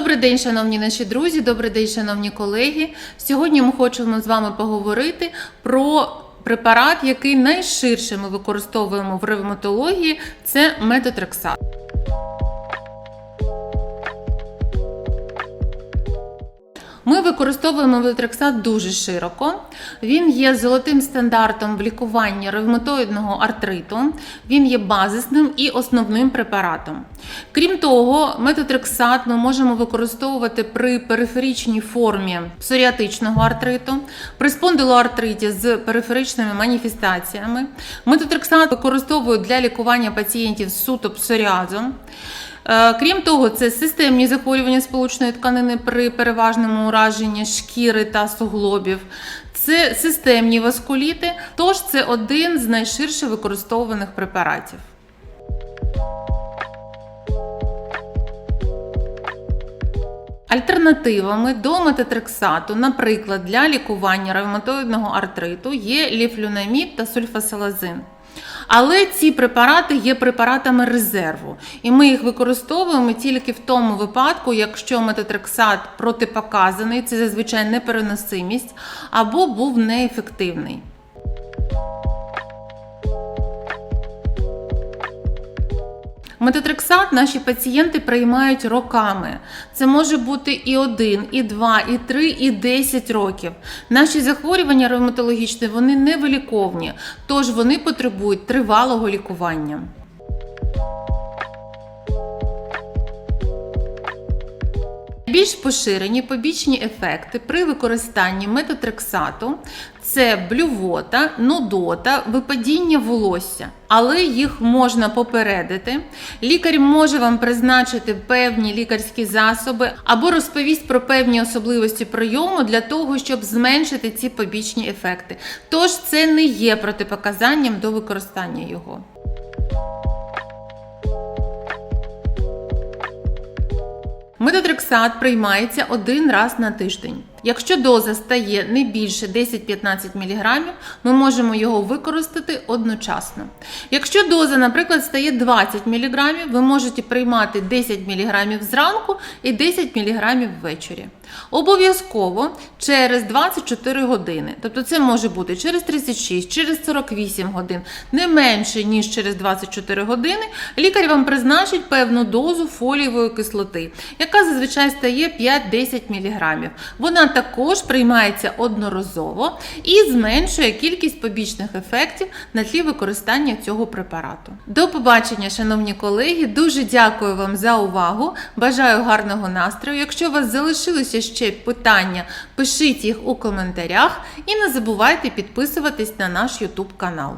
Добрий день, шановні наші друзі, добрий день, шановні колеги. Сьогодні ми хочемо з вами поговорити про препарат, який найширше ми використовуємо в ревматології, це метотрексат. Ми використовуємо метотрексат дуже широко. Він є золотим стандартом в лікуванні ревматоїдного артриту. Він є базисним і основним препаратом. Крім того, метотрексат ми можемо використовувати при периферичній формі псоріатичного артриту, при спондилоартриті з периферичними маніфестаціями. Метотрексат використовують для лікування пацієнтів з суто псоріазом. Е, Крім того, це системні захворювання сполучної тканини при переважному ураженні шкіри та суглобів, це системні васкуліти, тож це один з найширше використовуваних препаратів. Альтернативами до метотрексату, наприклад, для лікування ревматоїдного артриту є ліфлюнамід та сульфасалазин. Але ці препарати є препаратами резерву, і ми їх використовуємо тільки в тому випадку, якщо метотрексат протипоказаний, це зазвичай непереносимість, або був неефективний. Метотрексат наші пацієнти приймають роками. Це може бути і 1, і 2, і 3, і 10 років. Наші захворювання ревматологічні вони невиліковні, тож вони потребують тривалого лікування. Більш поширені побічні ефекти при використанні метотрексату це блювота, нудота, випадіння волосся, але їх можна попередити. Лікар може вам призначити певні лікарські засоби або розповість про певні особливості прийому для того, щоб зменшити ці побічні ефекти. Тож це не є протипоказанням до використання його. Метотрексат приймається один раз на тиждень. Якщо доза стає не більше 10-15 мг, ми можемо його використати одночасно. Якщо доза, наприклад, стає 20 мг, ви можете приймати 10 мг зранку і 10 мг ввечері. Обов'язково через 24 години. Тобто це може бути через 36, через 48 годин, не менше, ніж через 24 години, лікар вам призначить певну дозу фолієвої кислоти, яка зазвичай стає 5-10 мг. Вона також приймається одноразово і зменшує кількість побічних ефектів на тлі використання цього препарату. До побачення, шановні колеги. Дуже дякую вам за увагу. Бажаю гарного настрою. Якщо у вас залишилося ще питання, пишіть їх у коментарях і не забувайте підписуватись на наш YouTube канал.